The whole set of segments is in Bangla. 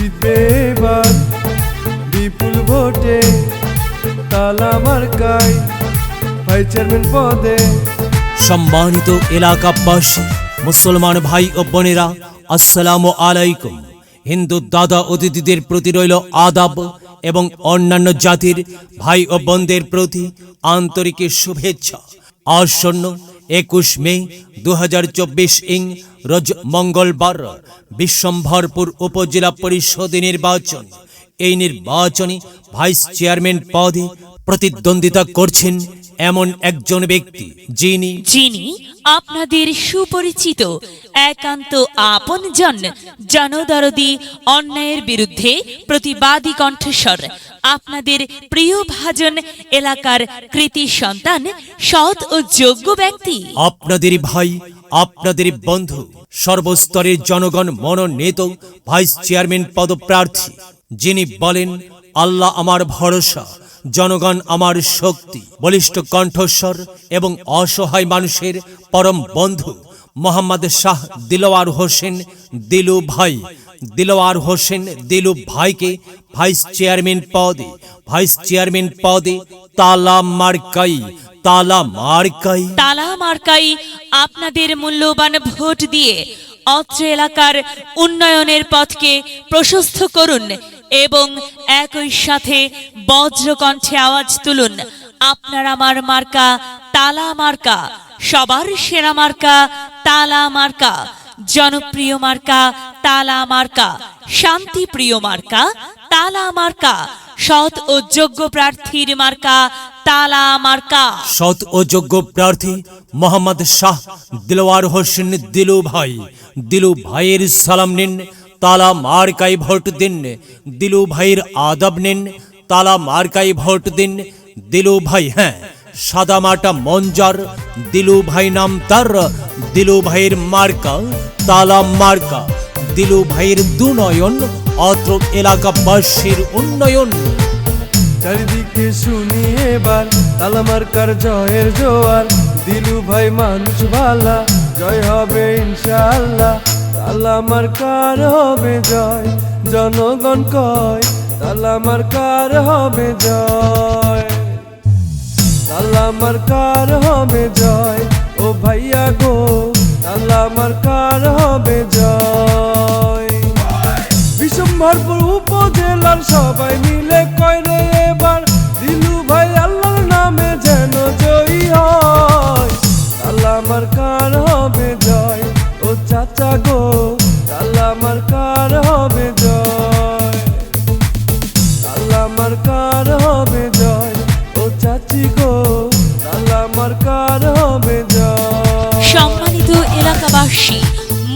জিতবে এবার। বিপুল ভোটে তালা ভাই চেয়ারম্যান পদে। সম্মানিত এলাকাবাসী, মুসলমান ভাই ও বোনেরা, আসসালামু আলাইকুম। হিন্দু দাদা অতিথিদের প্রতি রইল আদাব এবং অন্যান্য জাতির ভাই ও বোনদের প্রতি আন্তরিক শুভেচ্ছা। আসন্ন একুশ মে দু হাজার চব্বিশ ইং রোজ মঙ্গলবার বিশ্বম্ভরপুর উপজেলা পরিষদ নির্বাচন। এই নির্বাচনে ভাইস চেয়ারম্যান পদে প্রতিদ্বন্দ্বিতা করছেন এমন একজন ব্যক্তি যিনি যিনি আপনাদের সুপরিচিত একান্ত আপনজন জনদরদি অন্যায়ের বিরুদ্ধে প্রতিবাদী কণ্ঠস্বর আপনাদের প্রিয় ভাজন এলাকার কৃতি সন্তান সৎ ও যোগ্য ব্যক্তি। আপনাদের ভাই আপনাদের বন্ধু সর্বস্তরের জনগণ মনোনীত ভাইস চেয়ারম্যান পদপ্রার্থী যিনি বলেন আল্লাহ আমার ভরসা জনগণ আমার শক্তি, বলিষ্ঠ কণ্ঠস্বর এবং অসহায় মানুষের পরম বন্ধু, মোহাম্মদ শাহ দিলওয়ার হোসেন দিলু ভাই। দিলওয়ার হোসেন দিলু ভাইকে ভাইস চেয়ারম্যান পদে, ভাইস চেয়ারম্যান পদে তালা মার্কাই তালা মার্কাই। তালা মার্কাই আপনাদের মূল্যবান ভোট দিয়ে অত্র এলাকার উন্নয়নের পথকে প্রশস্ত করুন। এবং একই সাথে বজ্রকণ্ঠে আওয়াজ তুলুন। আপনার আমার মার্কা, তালা মার্কা, সবার সেরা মার্কা, তালা মার্কা, জনপ্রিয় মার্কা, তালা মার্কা, শান্তিপ্রিয় মার্কা, তালা মার্কা, সৎ ও যোগ্য প্রার্থীর মার্কা, তালা মার্কা। সৎ ও যোগ্য প্রার্থী মোহাম্মদ শাহ দিলওয়ার হোসেন দিলু ভাই দিলু ভাইয়ের সালাম নিন। তালা মার্কাই ভোট দিন, দিলু ভাইয়ের আদব নিন। তালা মার্কাই ভোট দিন, দিলু ভাই হ্যাঁ সাদা মাটা মঞ্জার দিলু ভাই নাম তার, দিলু ভাইয়ের মার্কা, তালা মার্কা, দিলু ভাইয়ের দুনয়ন অত্র এলাকাবাসীর উন্নয়ন। চারিদিকে শুনি এবার, তালা মার্কার জয়ের জোয়ার, দিলু ভাই মানুষ ভালা জয় হবে ইনশাআল্লাহ। তালা মার্কার হবে জয়, জনগণ কয় তালা মার্কার হবে জয়। তালা মার্কার হবে জয়, ও ভাইয়া গো তালা মার্কার হবে জয় বিশ্বম্ভরপুর উপজেলার সবাই মিলে কয় রে এবার, দিলু ভাই আল্লাহর নামে যেন জয়ী হয়। আমার কার হবে জয়, ও চাচা গো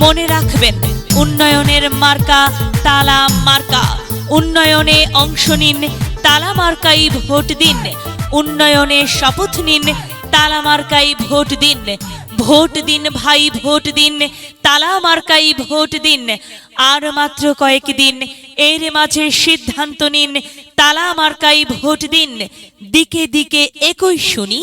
মনে রাখবেন, উন্নয়নের মার্কা তালা মার্কা। উন্নয়নে অংশ নিন, তালা মার্কাই ভোট দিন। উন্নয়নে শপথ নিন, তালা মার্কাই ভোট দিন। ভোট দিন ভাই, ভোট দিন, তালা মার্কাই ভোট দিন। আর মাত্র কয়েক দিন, এর মাঝে সিদ্ধান্ত নিন, তালা মার্কাই ভোট দিন। দিকে দিকে একই শুনি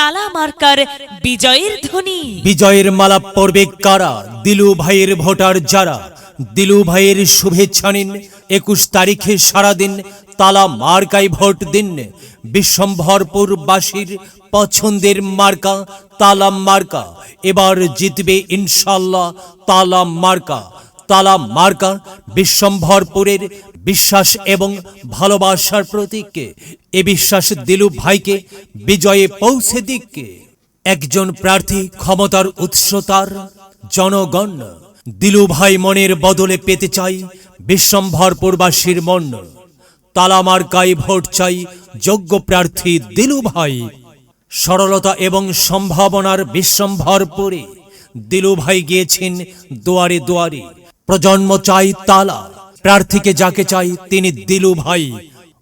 তালা মার্কার বিজয়ের ধ্বনি। বিজয়ের মালা পড়বে কারা? দিলু ভাইয়ের ভোটার যারা? দিলু ভাইয়ের শুভেচ্ছা নিন। একুশ তারিখে সারাদিন তালা মার্কাই ভোট দিন। বিশ্বম্ভরপুর বাসীর পছন্দের মার্কা তালা মার্কা। এবার জিতবে ইনশাল্লাহ তালা মার্কা। তালা মার্কা বিশ্বম্ভরপুরের বিশ্বাস এবং ভালোবাসার প্রতীক এ বিশ্বাস দিলু ভাইকে, বিজয়ে পৌঁছে দিককে। একজন প্রার্থী ক্ষমতার উৎস তার, জনগণ। দিলু ভাই মনের বদলে পেতে চাই বিশ্বম্ভরপুরবাসীর মন। তালামার্কাই ভোট চাই যোগ্য প্রার্থী দিলু ভাই। সরলতা এবং সম্ভাবনার বিশ্বম্ভরপুরে দিলু ভাই গিয়েছেন দুয়ারে দুয়ারে। প্রজন্ম চাই তালা প্রার্থীকে যাকে চাই তিনি দিলু ভাই।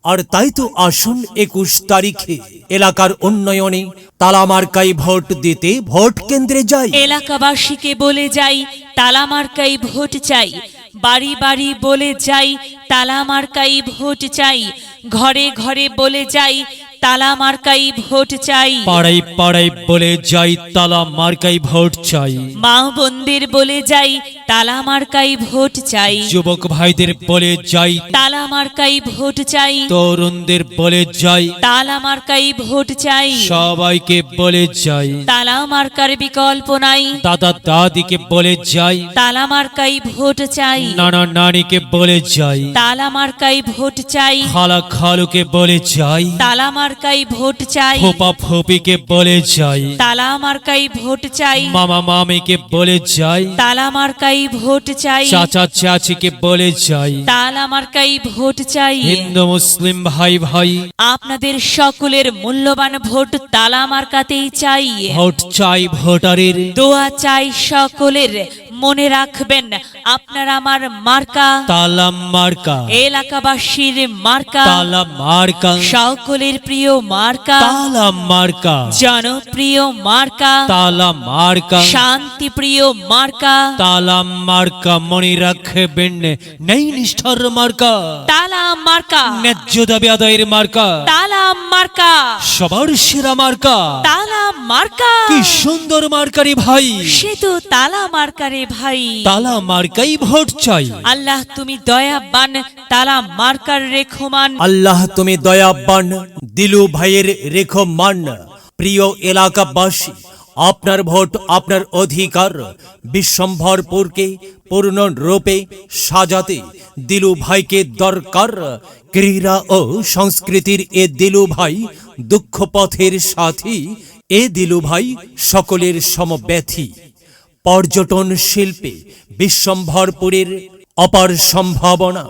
আর তাই তো আসুন একুশ তারিখে এলাকার উন্নয়নে তালামার্কাই ভোট দিতে ভোট কেন্দ্রে যাই। এলাকাবাসীকে বলে যাই তালামার্কাই ভোট চাই। বাড়ি বাড়ি বলে যাই তালামার্কাই ভোট চাই। ঘরে ঘরে বলে যাই তালা মার্কাই ভোট চাই। পাড়াই পাড়াই বলে যাই তালা মার্কাই ভোট চাই। মা বোনদের বলে যাই তালা মার্কাই ভোট চাই। যুবক ভাইদের বলে যাই। তালা মার্কাই ভোট চাই। তরুণদের বলে যাই। তালা মার্কাই ভোট চাই। সবাইকে বলে যাই। তালা মার্কার বিকল্প নাই। দাদা দাদিকে বলে যাই। তালা মার্কাই ভোট চাই। নানা নানিকে বলে যাই। তালা মার্কাই ভোট চাই। খালা খালুকে বলে যাই। তালা মার্কাই ভোট চাই। ফোপা ফোপিকে বলে যাই। তালা মার্কাই ভোট চাই। মামা মামিকে বলে যাই। তালা মার্কাই ভোট চাই। চাচা চাচিকে বলে যাই। তালা মার্কাই ভোট চাই। হিন্দু মুসলিম ভাই ভাই। আপনাদের সকলের মূল্যবান ভোট তালা মার্কাতেই চাই। ভোট চাই ভোটারের। দোয়া চাই সকলের। মনে রাখবেন আপনার আমার মার্কা তালাম মার্কা এলাকাবাসীর মার্কা তালা মার্কা সকলের প্রিয় মার্কা তালাম মার্কা জনপ্রিয় মার্কা তালা মার্কা শান্তিপ্রিয় মার্কা তালাম মার্কা মনে রাখবেন নেই নিষ্ঠার মার্কা তালা মার্কা ন্যায্য দাবি আদায়ের মার্কা তালা মার্কা সবার সেরা মার্কা তালা মার্কা। কি সুন্দর মার্কারি ভাই। সে তো তালা মার্কারে ভাই। তালা মার্কাই ভোট চাই। আল্লাহ তুমি দয়াবান তালা মার্কার রেখমান। আল্লাহ তুমি দয়াবান দিলু ভাইয়ের রেখো মান প্রিয় এলাকাবাসী আপনার ভোট আপনার অধিকার বিশ্বম্ভরপুরকে পূর্ণরূপে সাজাতে দিলু ভাইকে দরকার। ক্রীড়া ও সংস্কৃতির এ দিলু ভাই দুঃখ পথের সাথী এ দিলু ভাই সকলের সমব্যথী। পর্যটন শিল্পে বিশ্বম্ভরপুরের অপার সম্ভাবনা,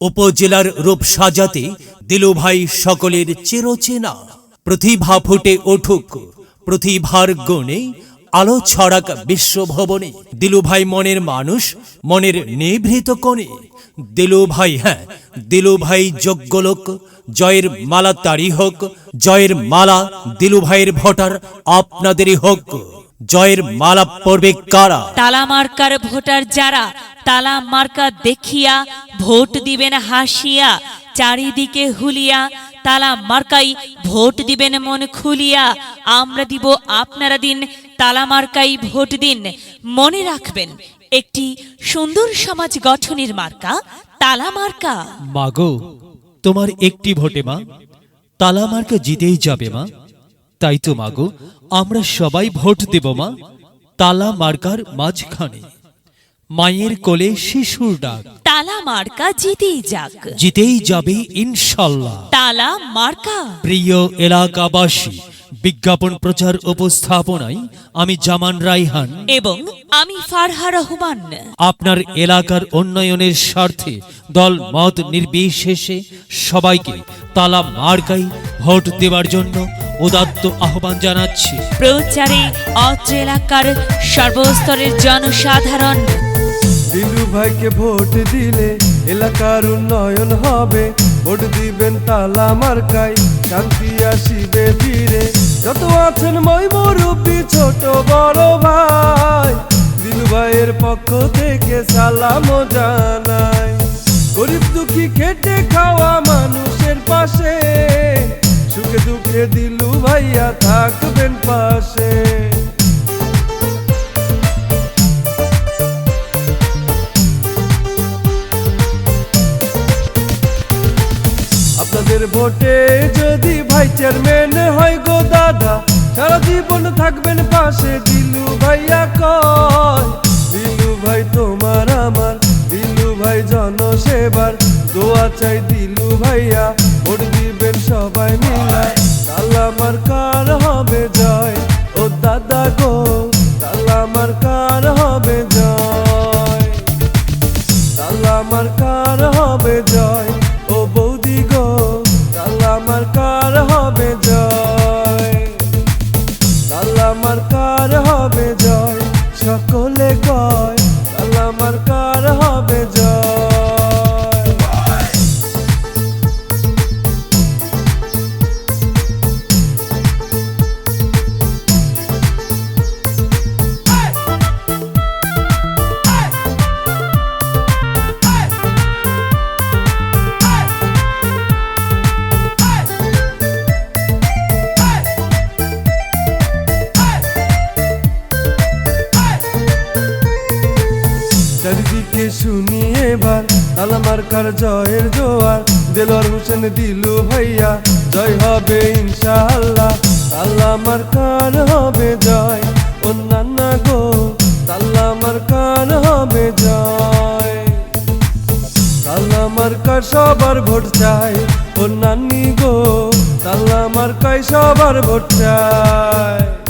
উপজেলার রূপ সাজাতে দিলুভাই সকলের চিরচেনা। প্রতিভা ফুটে উঠুক, প্রতিভার গুণে আলো ছড়াক বিশ্বভবনে। দিলুভাই মনের মানুষ, মনের নিভৃত কোণে। দিলুভাই হ্যাঁ দিলুভাই যোগ্য লোক, জয়ের মালা তারি হোক, জয়ের মালা দিলুভাইয়ের ভোটার আপনাদেরই হোক। জয়ের মালা পড়বে কারা? তালা মার্কার ভোটার যারা তালা মার্কা দেখিয়া ভোট দিবেন হাসিয়া চারিদিকে হুলিয়া তালা মার্কাই ভোট দিবেন মন খুলিয়া আমরা দিব আপনারা দিন তালা মার্কাই ভোট দিন। মনে রাখবেন একটি সুন্দর সমাজ গঠনের মার্কা তালা মার্কা। মাগো তোমার একটি ভোটে মা তালা মার্কা জিতেই যাবে মা। তাই তো মাগো আমরা সবাই ভোট দেব মা। তালা মার্কার মাঝখানে। মায়ের কোলে শিশুর ডাক। তালা মার্কা জিতেই যাক। জিতেই যাবে ইনশাল্লাহ। তালা মার্কা। প্রিয় এলাকাবাসী বিজ্ঞাপন প্রচার উপস্থাপনায় আমি জামান রাইহান। এবং আমি ফারহা রহমান। আপনার এলাকার উন্নয়নের স্বার্থে দল মত নির্বিশেষে সবাইকে তালা মার্কাই ভোট দেওয়ার জন্য উদাত্ত আহ্বান জানাচ্ছি। প্রচারে অত্র এলাকার সর্বস্তরের জনসাধারণ। দিলু ভাইকে ভোট দিলে এলাকার উন্নয়ন হবে। ভোট দিবেন তালা মার্কাই শান্তি আসিবে ফিরে। যত আছেন মই মুরব্বী ছোট বড় ভাই দিলু ভাইয়ের পক্ষ থেকে সালাম জানাই। গরিব দুঃখী খেটে খাওয়া মানুষের পাশে, সুখে দুঃখে দিলু ভাইয়া থাকবেন পাশে। আপনাদের ভোটে যদি ভাই চেয়ারম্যান হয় গো দাদা, সারা জীবন থাকবেন পাশে। দিলু ভাইয়া কয়, দিলু ভাই তোমার আমার, দিলু ভাই জনসেবার। দোয়া চাই দিলু ভাইয়া, ভোট দিবেন সবাই মিলা তালা আমার সকলে কয় তাহলে আমার কার হবে জয় তালামার কার জয়ের জোয়ার। দেলোয়ার হোসেন দিলু ভাইয়া, জয় হবে ইনশাআল্লাহ। তালামার কার হবে জয়, অন্যান্য গো। তালামার কার হবে জয়। তালামার কার সবার ভোট চাই নান্নি গো। তালামার কাই সবার ভোট চাই।